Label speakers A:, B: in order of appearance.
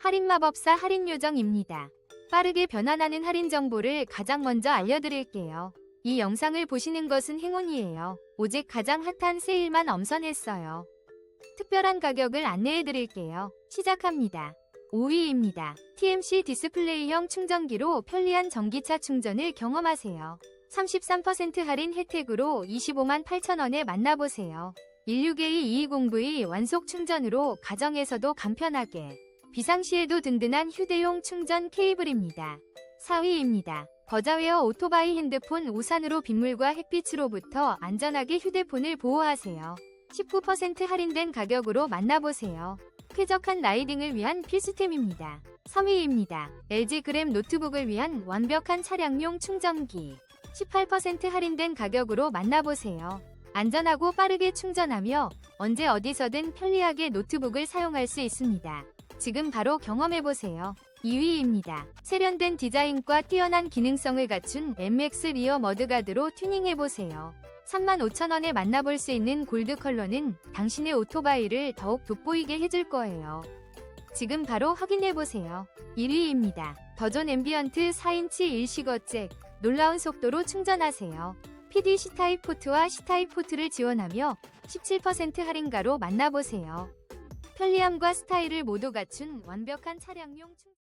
A: 할인마법사 할인요정입니다. 빠르게 변환하는 할인 정보를 가장 먼저 알려드릴게요. 이 영상을 보시는 것은 행운이에요. 오직 가장 핫한 세일만 엄선했어요. 특별한 가격을 안내해드릴게요. 시작합니다. 5위입니다. TMC 디스플레이형 충전기로 편리한 전기차 충전을 경험하세요. 33% 할인 혜택으로 25만 8천원에 만나보세요. 16A220V 완속 충전으로 가정에서도 간편하게 비상시에도 든든한 휴대용 충전 케이블입니다. 4위입니다. 버자웨어 오토바이 핸드폰 우산으로 빗물과 햇빛으로부터 안전하게 휴대폰을 보호하세요. 19% 할인된 가격으로 만나보세요. 쾌적한 라이딩을 위한 필수템입니다. 3위입니다. LG 그램 노트북을 위한 완벽한 차량용 충전기. 18% 할인된 가격으로 만나보세요. 안전하고 빠르게 충전하며 언제 어디서든 편리하게 노트북을 사용할 수 있습니다. 지금 바로 경험해보세요. 2위입니다. 세련된 디자인과 뛰어난 기능성을 갖춘 MX 리어 머드가드로 튜닝해보세요. 35,000원에 만나볼 수 있는 골드 컬러는 당신의 오토바이를 더욱 돋보이게 해줄 거예요. 지금 바로 확인해보세요. 1위입니다. 더존 앰비언트 4인치 일식어 잭. 놀라운 속도로 충전하세요. PD C타입 포트와 C타입 포트를 지원하며 17% 할인가로 만나보세요. 편리함과 스타일을 모두 갖춘 완벽한 차량용 충전